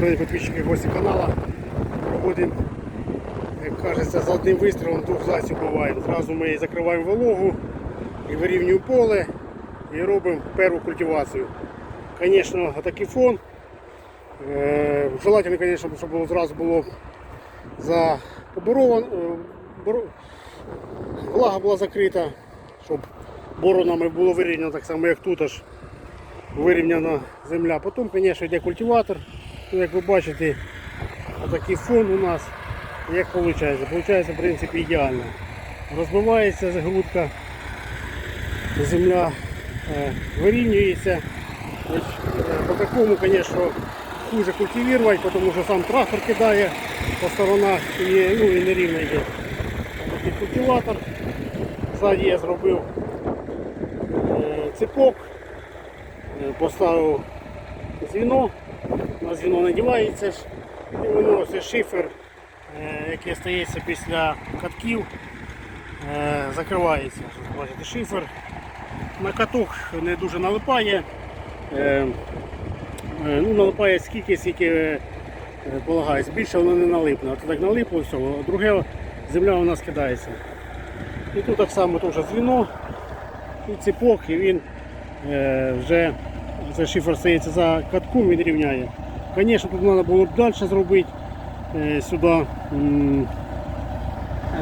Шановні підписчики гості каналу. Проводимо, як кажеться, за одним вистрілом двох зайців буваємо. Зразу ми закриваємо вологу і вирівнюємо поле і робимо першу культивацію. Звісно, такий фон. Е, Желательно, звісно, щоб було зразу було за влага була закрита, щоб боронами було вирівняно так само, як тут аж вирівняна земля. Потім, звісно, йде культиватор. Ну, як ви бачите, такий фон у нас. Як виходить? Виходить, в принципі, ідеально. Розбивається грудка, земля е, вирівнюється. Е, По такому, звісно, хуже культивувати, тому що сам трактор кидає по сторонах і, ну, і нерівно йде. Такий культиватор. Ззаді я зробив е, цепок, поставив звіно, на звіно надівається ж, і воно ось шифер, е, який стається після катків, е, закривається. Бачите, шифер. На каток не дуже налипає. Е, ну, налипає скільки, скільки полагається. Більше воно не налипне. От так налипло, все, друге земля у нас кидається. І тут так само теж звіно і ціпок, і він вже цей шифер стається за катком, він рівняє. Звісно, тут треба було б далі зробити е, сюди,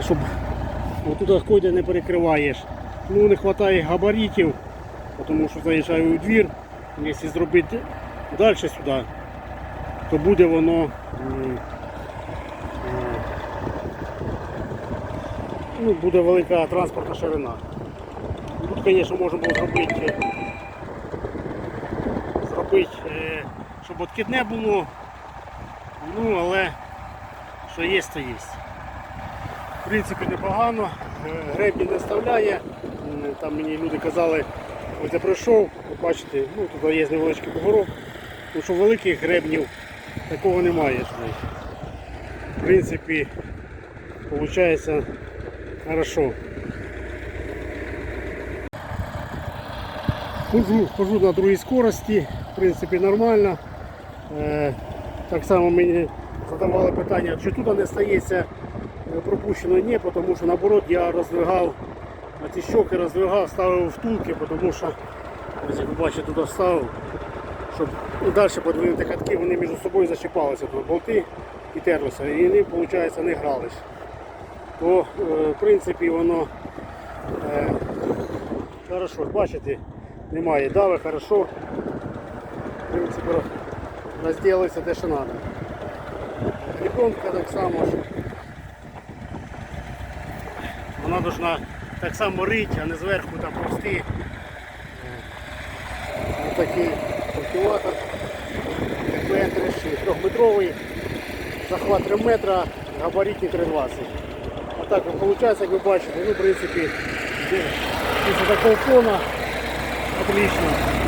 щоб туди ходя не перекриваєш. Ну не вистачає габаритів, тому що заїжджаю у двір. Якщо зробити далі сюди, то буде воно е, ну, буде велика транспортна ширина. Тут, звісно, можна було зробити, зробити, е, щоб було, ну, але що є, то є. В принципі, непогано, Е, гребні не вставляє. Там мені люди казали, ось я пройшов, бачите, ну, тут є невеличкий бугорок, тому що великих гребнів такого немає. В принципі, виходить хорошо. Хожу, хожу на другій скорості, в принципі нормально. Е, так само мені задавали питання, чи тут не стається е, пропущено, ні, тому що наоборот я роздвигав, ці щоки роздвигав, ставив втулки, тому що, ось як ви бачите, туди ставив, щоб далі подвинути катки, вони між собою зачіпалися, тут болти і терлися, і вони, виходить, не грались. То, е, в принципі, воно е, хорошо, бачите, немає дави, хорошо. В принципі, розділилися те, що треба. Ребенка так само ж. Вона должна так само рити, а не зверху там пусти. Ось такий культиватор. ПН-36, трьохметровий, захват 3 метра, габаритний 3,20. Отак от виходить, як ви бачите, ну, в принципі, після такого фона отлично.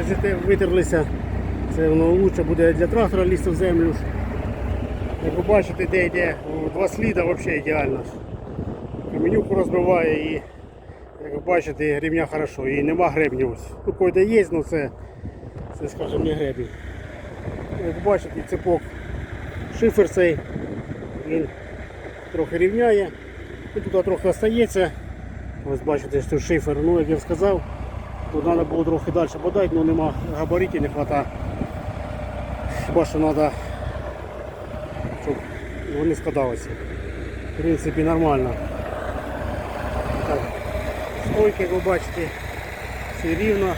Вже витерлися. Це воно краще буде для трактора лізти в землю. Як ви бачите, де йде два сліда, взагалі ідеально. Каменюку розбиває і як ви бачите, гребня хорошо. І нема гребня ось. Ну, кой-де є, але це, це скажімо, не гребінь. Як ви бачите, цепок шифер цей, він трохи рівняє. І тут трохи остається. Ось бачите, що шифер, ну як я сказав, треба було трохи далі подати, але нема габаритів, не вистачає. Хіба що треба, щоб вони складалися. В принципі, нормально. Стойки, як ви бачите, все рівно.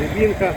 Рябінка.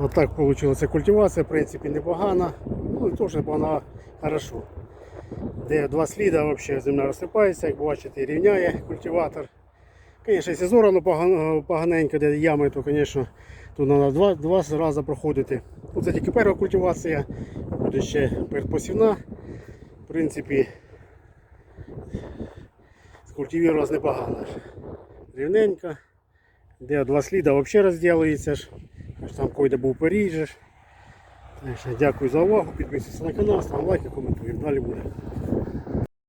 Вот так получилася культивація, в принципі, непогана. Ну і теж вона хорошо. Де два сліда, взагалі земля розсипається, як бачите, рівняє культиватор. Звісно, якщо зорано поганенько, де ями, то, звісно, тут треба два, два рази проходити. Ну, Це тільки перша культивація, буде ще передпосівна. В принципі, скультивувалась непогано. Рівненько. Де два сліда взагалі розділується. Аж Там койда був поріжеш. Дякую за увагу. Підписуйтесь на канал, ставте лайки, коментуємо. Далі буде.